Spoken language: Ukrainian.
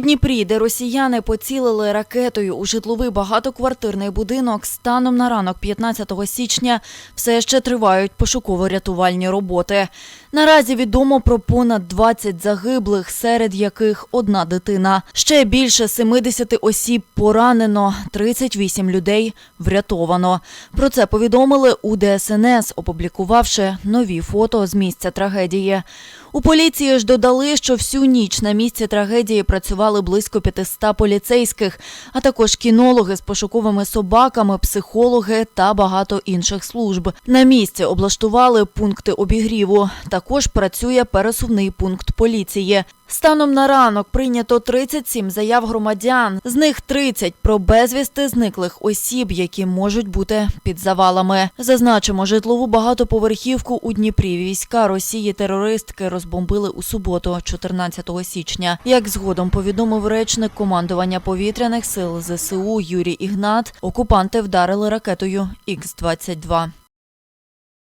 Дніпрі, де росіяни поцілили ракетою у житловий багатоквартирний будинок, станом на ранок 15 січня все ще тривають пошуково-рятувальні роботи. Наразі відомо про понад 20 загиблих, серед яких одна дитина. Ще більше 70 осіб поранено, 38 людей врятовано. Про це повідомили у ДСНС, опублікувавши нові фото з місця трагедії. У поліції ж додали, що всю ніч на місці трагедії працювали близько 500 поліцейських, а також кінологи з пошуковими собаками, психологи та багато інших служб. На місці облаштували пункти обігріву. Також працює пересувний пункт поліції. Станом на ранок прийнято 37 заяв громадян. З них 30 про безвісти зниклих осіб, які можуть бути під завалами. Зазначимо, житлову багатоповерхівку у Дніпрі війська Росії терористки розбомбили у суботу, 14 січня. Як згодом повідомив речник командування повітряних сил ЗСУ Юрій Ігнат, окупанти вдарили ракетою Х-22.